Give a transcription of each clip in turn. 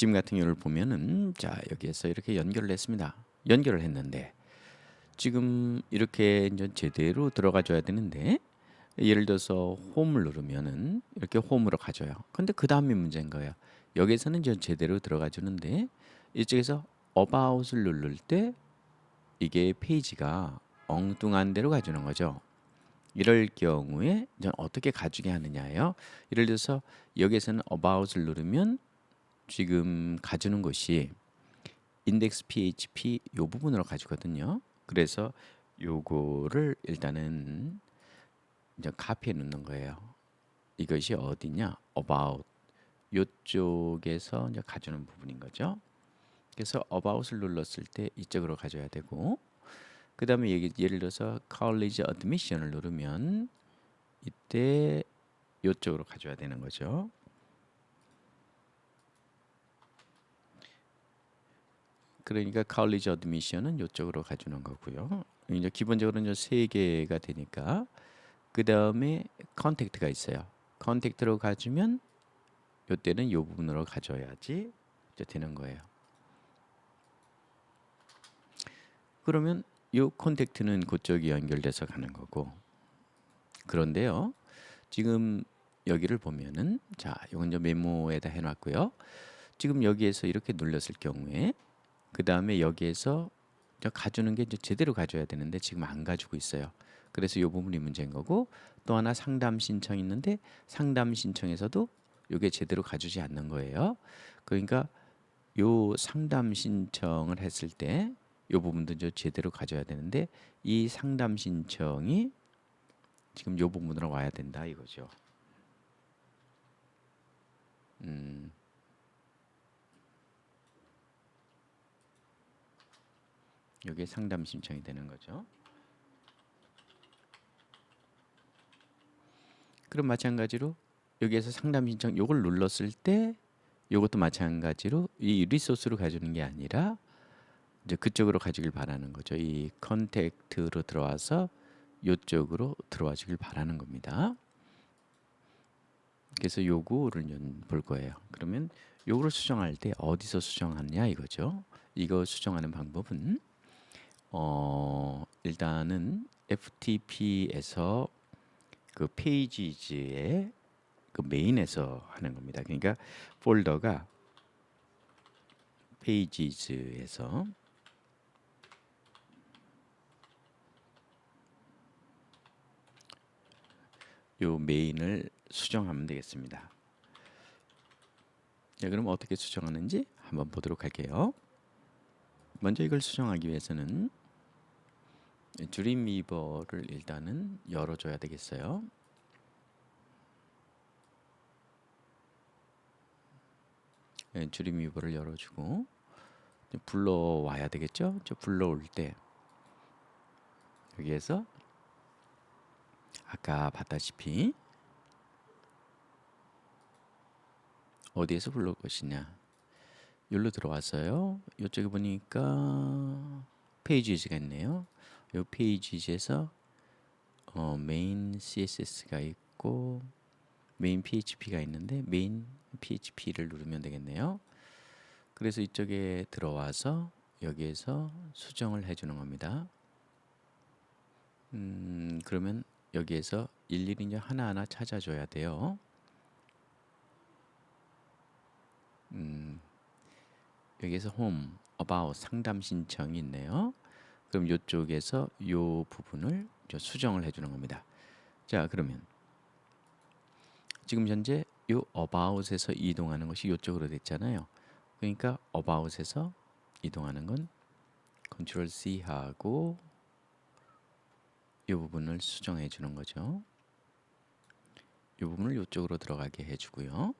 지금 같은 경우를 보면은 자 여기에서 이렇게 연결을 했습니다. 연결을 했는데 지금 이렇게 이제 제대로 들어가 줘야 되는데 예를 들어서 홈을 누르면은 이렇게 홈으로 가져요. 근데 그 다음이 문제인 거예요. 여기서는 이제 제대로 들어가 주는데 이쪽에서 about을 누를 때 이게 페이지가 엉뚱한 데로 가주는 거죠. 이럴 경우에 어떻게 가주게 하느냐예요. 예를 들어서 여기에서는 about을 누르면 지금 가주는 것이 index php 요 부분으로 가주거든요. 그래서 요거를 일단은 이제 카피해 놓는 거예요. 이것이 어디냐? about 요쪽에서 이제 가주는 부분인 거죠. 그래서 about을 눌렀을 때 이쪽으로 가져야 되고 그 다음에 예를 들어서 college admission을 누르면 이때 이쪽으로 가져야 되는 거죠. 그러니까 college admission은 이쪽으로 가주는 거고요. 이제 기본적으로 이제 세 개가 되니까 그 다음에 contact가 있어요. contact로 가주면 이때는 이 부분으로 가져야지 되는 거예요. 그러면 이 컨택트는 그쪽이 연결돼서 가는 거고 그런데요 지금 여기를 보면은 자 이건 이제 메모에다 해놨고요 지금 여기에서 이렇게 눌렀을 경우에 그 다음에 여기에서 가주는 게 이제 제대로 가져야 되는데 지금 안 가지고 있어요 그래서 이 부분이 문제인 거고 또 하나 상담 신청 있는데 상담 신청에서도 이게 제대로 가주지 않는 거예요 그러니까 요 상담 신청을 했을 때 이 부분도 이제 제대로 가져야 되는데 이 상담 신청이 지금 이 부분으로 와야 된다 이거죠. 음. 여기에 상담 신청이 되는 거죠. 그럼 마찬가지로 여기에서 상담 신청 요걸 눌렀을 때 요것도 마찬가지로 이 리소스로 가주는 게 아니라 이제 그쪽으로 가지길 바라는 거죠. 이 컨택트로 들어와서 이쪽으로 들어와 주길 바라는 겁니다. 그래서 요거를 볼 거예요. 그러면 요거를 수정할 때 어디서 수정하느냐 이거죠. 이거 수정하는 방법은 어 일단은 FTP에서 그 페이지즈의 그 메인에서 하는 겁니다. 그러니까 폴더가 페이지즈에서 요 메인을 수정하면 되겠습니다. 자, 그럼 어떻게 수정하는지 한번 보도록 할게요. 먼저 이걸 수정하기 위해서는 드림위버를 일단은 열어줘야 되겠어요. 네, 드림위버를 열어주고 불러와야 되겠죠? 불러올 때 여기에서 아까 봤다시피 어디에서 불러올 것이냐 여기로 들어왔어요 이쪽에 보니까 페이지즈가 있네요 이 페이지즈에서 어, 메인 CSS가 있고 메인 PHP가 있는데 메인 PHP를 누르면 되겠네요 그래서 이쪽에 들어와서 여기에서 수정을 해주는 겁니다 음, 그러면 여기에서 일일이 이제 하나하나 찾아줘야 돼요. 음, 여기에서 home, about 상담 신청이 있네요. 그럼 이쪽에서 이 부분을 수정을 해주는 겁니다. 자, 그러면 지금 현재 이 about에서 이동하는 것이 이쪽으로 됐잖아요. 그러니까 about에서 이동하는 건 컨트롤 C 하고 이 부분을 수정해 주는 거죠. 이 부분을 이쪽으로 들어가게 해주고요.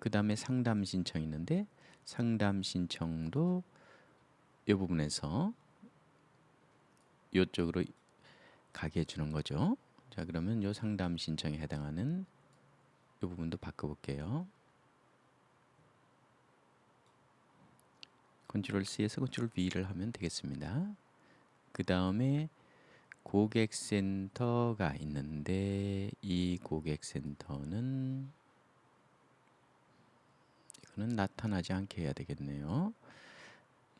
그 다음에 상담 신청 있는데 상담 신청도 이 부분에서 이쪽으로 가게 해주는 거죠. 자 그러면 이 상담 신청에 해당하는 이 부분도 바꿔볼게요. 컨트롤 C에서 컨트롤 V를 하면 되겠습니다. 그 다음에 고객센터가 있는데 이 고객센터는 이거는 나타나지 않게 해야 되겠네요.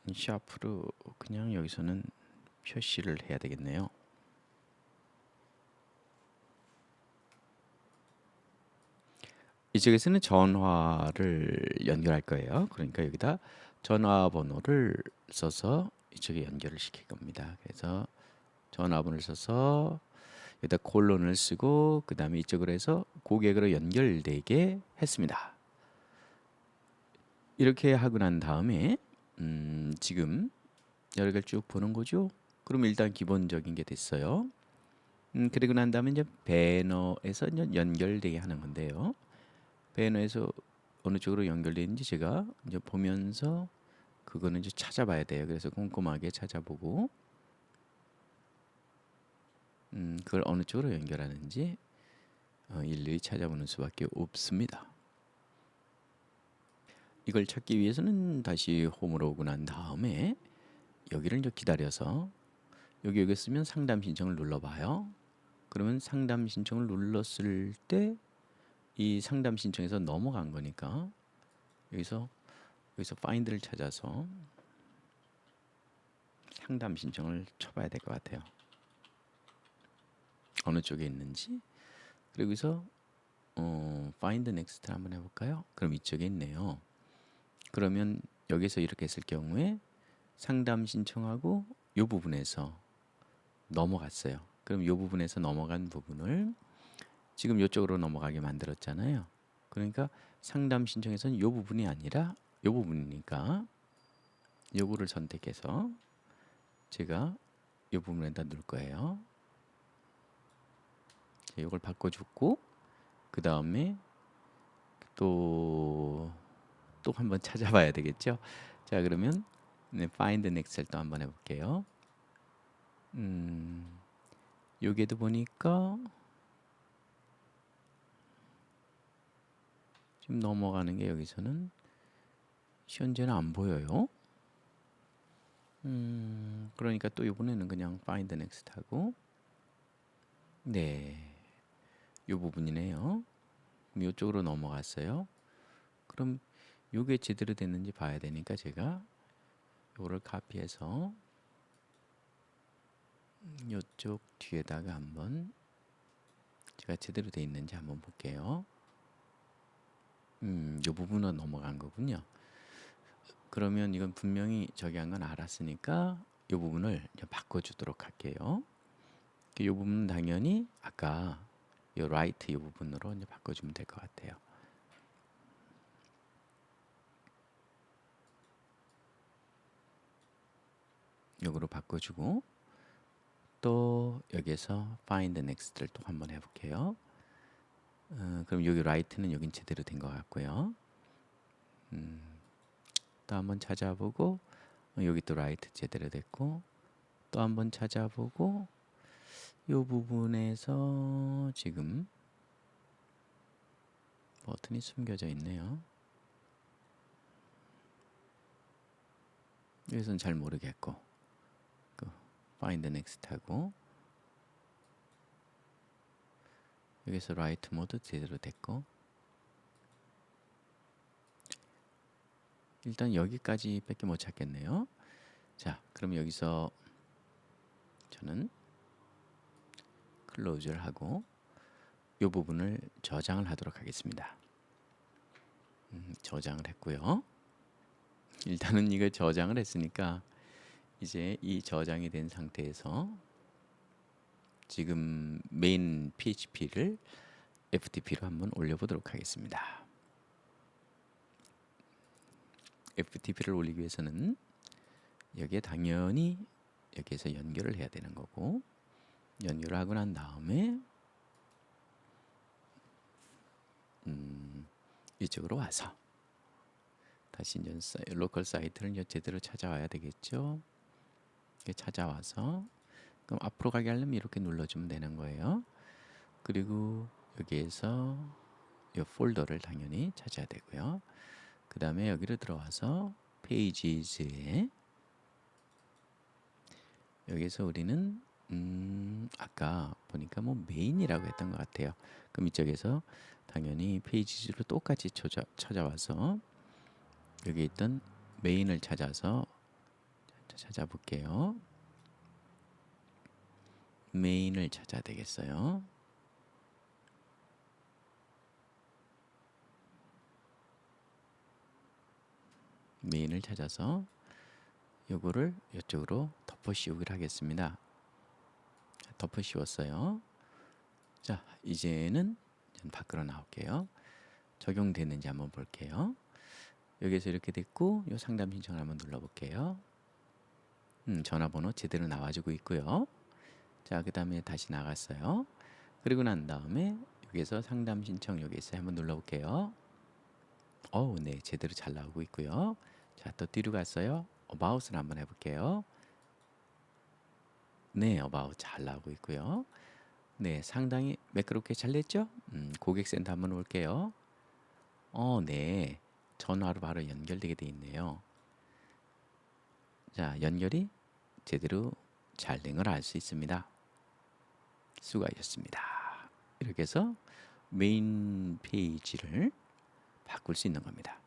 음, 샤프로 그냥 여기서는 표시를 해야 되겠네요. 이쪽에서는 전화를 연결할 거예요. 그러니까 여기다 전화번호를 써서 이쪽에 연결을 시킬 겁니다. 그래서 전화번호를 써서 여기다 콜론을 쓰고 그 다음에 이쪽으로 해서 고객으로 연결되게 했습니다. 이렇게 하고 난 다음에 음, 지금 여러 개를 쭉 보는 거죠. 그럼 일단 기본적인 게 됐어요. 음, 그리고 난 다음에 이제 배너에서 연결되게 하는 건데요. 배너에서 어느 쪽으로 연결되는지 제가 이제 보면서 그거는 이제 찾아봐야 돼요. 그래서 꼼꼼하게 찾아보고 음, 그걸 어느 쪽으로 연결하는지 어, 일일이 찾아보는 수밖에 없습니다. 이걸 찾기 위해서는 다시 홈으로 오고 난 다음에 여기를 이제 기다려서 여기 여기 쓰면 상담 신청을 눌러봐요. 그러면 상담 신청을 눌렀을 때 이 상담 신청에서 넘어간 거니까 여기서 여기서 find를 찾아서 상담 신청을 쳐봐야 될 것 같아요. 어느 쪽에 있는지 그리고 여기서 어, find next 한번 해볼까요? 그럼 이쪽에 있네요. 그러면 여기서 이렇게 했을 경우에 상담 신청하고 이 부분에서 넘어갔어요. 그럼 이 부분에서 넘어간 부분을 지금 이쪽으로 넘어가게 만들었잖아요. 그러니까 상담 신청에서는 이 부분이 아니라 이 부분이니까 요거를 선택해서 제가 이 부분에다 넣을 거예요. 이걸 바꿔주고 그 다음에 또 또 한번 찾아봐야 되겠죠. 자 그러면 네, find next를 또 한번 해볼게요. 음, 여기에도 보니까 지금 넘어가는 게 여기서는 현재는 안 보여요. 음, 그러니까 또 이번에는 그냥 find next 하고 네, 이 부분이네요. 이쪽으로 넘어갔어요. 그럼 이게 제대로 됐는지 봐야 되니까 제가 이거를 카피해서 이쪽 뒤에다가 한번 제가 제대로 돼 있는지 한번 볼게요. 음, 이 부분은 넘어간 거군요. 그러면 이건 분명히 저기 한 건 알았으니까 이 부분을 바꿔주도록 할게요. 이 부분은 당연히 아까 이 right 이 부분으로 이제 바꿔주면 될 것 같아요. 여기로 바꿔주고 또 여기에서 find next를 또 한번 해볼게요. 어, 그럼 여기 right는 여긴 제대로 된 것 같고요. 음, 또 한번 찾아보고 어, 여기 또 right 제대로 됐고 또 한번 찾아보고 이 부분에서 지금 버튼이 숨겨져 있네요. 여기서는 잘 모르겠고 그 find next 하고 여기서 라이트 모드 제대로 됐고 일단 여기까지 밖에 못 찾겠네요. 자, 그럼 여기서 저는 클로즈를 하고 이 부분을 저장을 하도록 하겠습니다. 음, 저장을 했고요. 일단은 이거 저장을 했으니까 이제 이 저장이 된 상태에서 지금 메인 PHP를 FTP로 한번 올려보도록 하겠습니다. FTP를 올리기 위해서는 여기에 당연히 여기에서 연결을 해야 되는 거고 연결을 하고 난 다음에 음, 이쪽으로 와서 다시 이제 로컬 사이트를 제대로 찾아와야 되겠죠. 찾아와서 그럼 앞으로 가게 하려면 이렇게 눌러주면 되는 거예요. 그리고 여기에서 이 폴더를 당연히 찾아야 되고요. 그 다음에 여기로 들어와서 페이지즈에 여기서 우리는 음 아까 보니까 뭐 메인이라고 했던 것 같아요. 그럼 이쪽에서 당연히 페이지즈로 똑같이 찾아, 찾아와서 여기 있던 메인을 찾아서 자, 찾아볼게요. 메인을 찾아야 되겠어요. 메인을 찾아서 요거를 이쪽으로 덮어 씌우기를 하겠습니다. 덮어 씌웠어요. 자, 이제는 전 밖으로 나올게요. 적용되는지 한번 볼게요. 여기서 이렇게 됐고, 요 상담 신청을 한번 눌러 볼게요. 음, 전화번호 제대로 나와주고 있고요. 자, 그 다음에 다시 나갔어요. 그리고 난 다음에 여기서 상담 신청 여기서 한번 눌러볼게요. 어우, 네, 제대로 잘 나오고 있고요. 자, 또 뒤로 갔어요. 어바웃을 한번 해볼게요. 네, 어바웃 잘 나오고 있고요. 네, 상당히 매끄럽게 잘 냈죠? 음, 고객센터 한번 올게요. 어, 네, 전화로 바로 연결되게 돼 있네요. 자, 연결이 제대로 잘된걸알수 있습니다. 수고하셨습니다. 이렇게 해서 메인 페이지를 바꿀 수 있는 겁니다.